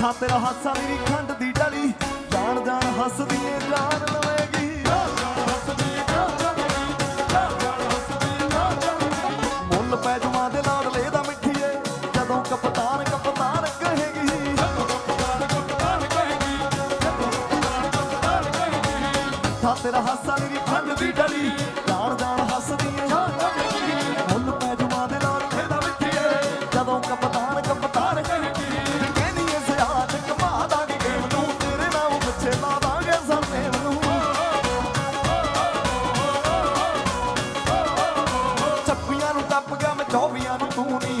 ਮਿੱਠਾ ਤੇਰਾ ਹਾਸਾ ਮੇਰੀ ਖੰਡ ਦੀ ਡਲੀ। ਜਾਣ ਜਾਣ ਹੱਸਦੀ ਏ ਜਾਨ ਲਵੇਗੀ ਮੁੱਲ ਪੈ ਜਮਾ ਦੇ ਨਾਲ ਲੈਦਾ ਮਿੱਠੀਏ ਜਦੋਂ ਕਪਤਾਨ ਕਪਤਾਨ ਕਹੇਗੀ। ਮਿੱਠਾ ਤੇਰਾ ਹਾਸਾ ਮੇਰੀ ਖੰਡ ਦੀ Jovem, eu